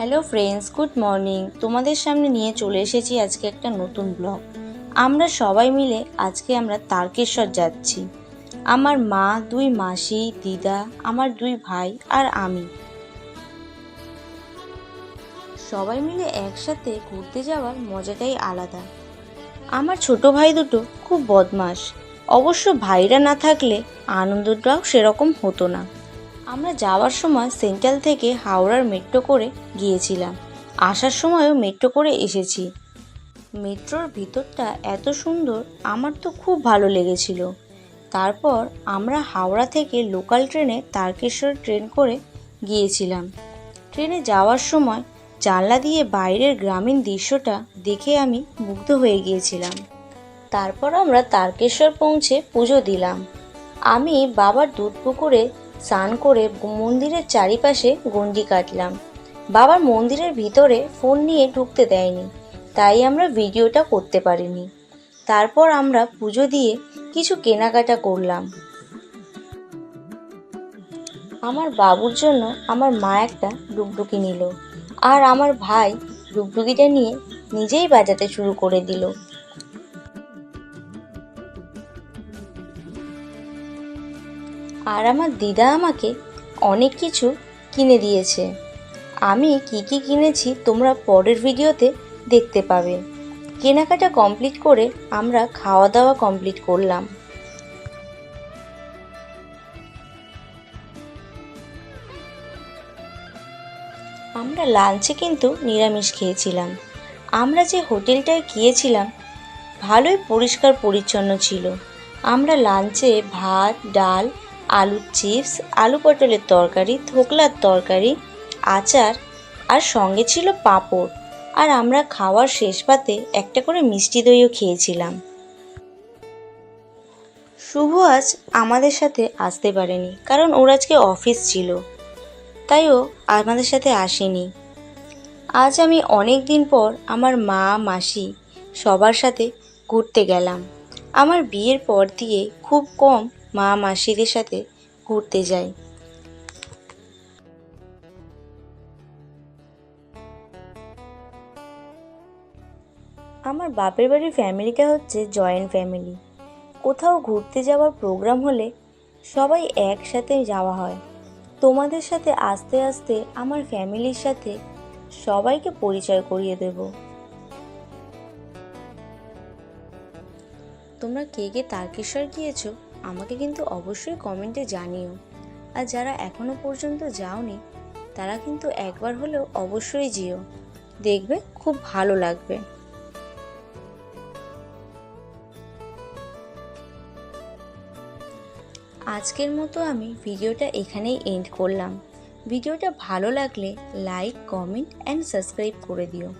Hello friends good morning তোমাদের সামনে নিয়ে চলে এসেছি আজকে একটা নতুন ব্লগ আমরা সবাই মিলে আজকে আমরা তারকেশ্বর যাচ্ছি। আমার মা, দুই মাসি, দিদা, আমার দুই ভাই আর আমি। সবাই মিলে একসাথে ঘুরতে যাওয়ার মজাটাই আলাদা। আমার ছোট ভাই দুটো খুব বদমাস অবশ্য ভাইরা না থাকলে আনন্দটাও সেরকম হতো না। আমরা যাওয়ার সময় সেন্ট্রাল থেকে হাওড়ার মেট্রো করে গিয়েছিলাম। আসার সময়ও মেট্রো করে এসেছি। মেট্রোর ভিতরটা এত সুন্দর, আমার তো খুব ভালো লেগেছিল। তারপর আমরা হাওড়া থেকে লোকাল ট্রেনে তারকেশ্বর ট্রেন করে গিয়েছিলাম। ট্রেনে যাওয়ার সময় জানলা দিয়ে বাইরের গ্রামীণ দৃশ্যটা দেখে আমি মুগ্ধ হয়ে গিয়েছিলাম। তারপর আমরা তারকেশ্বর পৌঁছে পুজো দিলাম। আমি বাবার দুধ পুকুরে স্নান করে মন্দিরের চারিপাশে গন্ডি কাটলাম। বাবার মন্দিরের ভিতরে ফোন নিয়ে ঢুকতে দেয়নি, তাই আমরা ভিডিওটা করতে পারিনি। তারপর আমরা পুজো দিয়ে কিছু কেনাকাটা করলাম। আমার বাবুর জন্য আমার মা একটা ডুগডুগি নিল, আর আমার ভাই ডুগডুগিটা নিয়ে নিজেই বাজাতে শুরু করে দিল। আর আমার দিদা আমাকে অনেক কিছু কিনে দিয়েছে। আমি কি কি কিনেছি তোমরা পরের ভিডিওতে দেখতে পাবে। কেনাকাটা কমপ্লিট করে আমরা খাওয়া দাওয়া কমপ্লিট করলাম। আমরা লাঞ্চে কিন্তু নিরামিষ খেয়েছিলাম। আমরা যে হোটেলটায় গিয়েছিলাম, ভালোই পরিষ্কার পরিচ্ছন্ন ছিল। আমরা লাঞ্চে ভাত, ডাল আলুর চিপস, আলু পটলের তরকারি, ধোকলার তরকারি, আচার, আর সঙ্গে ছিল পাঁপড়। আর আমরা খাওয়ার শেষ পাতে একটা করে মিষ্টি দইও খেয়েছিলাম। শুভ আজ আমাদের সাথে আসতে পারেনি, কারণ ওর আজকে অফিস ছিল। তাই ও আমাদের সাথে আসেনি। আজ আমি অনেক দিন পর আমার মা, মাসি সবার সাথে ঘুরতে গেলাম। আমার বিয়ের পর দিয়ে খুব কম মা মাসিদের সাথে ঘুরতে যাই আমার বাপের বাড়ির ফ্যামিলিটা হচ্ছে জয়েন্ট ফ্যামিলি। কোথাও ঘুরতে যাওয়ার প্রোগ্রাম হলে সবাই একসাথে যাওয়া হয়। তোমাদের সাথে আস্তে আস্তে আমার ফ্যামিলির সাথে সবাইকে পরিচয় করিয়ে দেব। তোমরা কে কে তারকেশ্বর গিয়েছো? আমাকে কিন্তু অবশ্যই কমেন্টে জানিও। আর যারা এখনও পর্যন্ত যাওনি, তারা কিন্তু একবার হলেও অবশ্যই যেও। দেখবে খুব ভালো লাগবে। আজকের মতো আমি ভিডিওটা এখানেই এন্ড করলাম। ভিডিওটা ভালো লাগলে লাইক কমেন্ট অ্যান্ড সাবস্ক্রাইব করে দিও।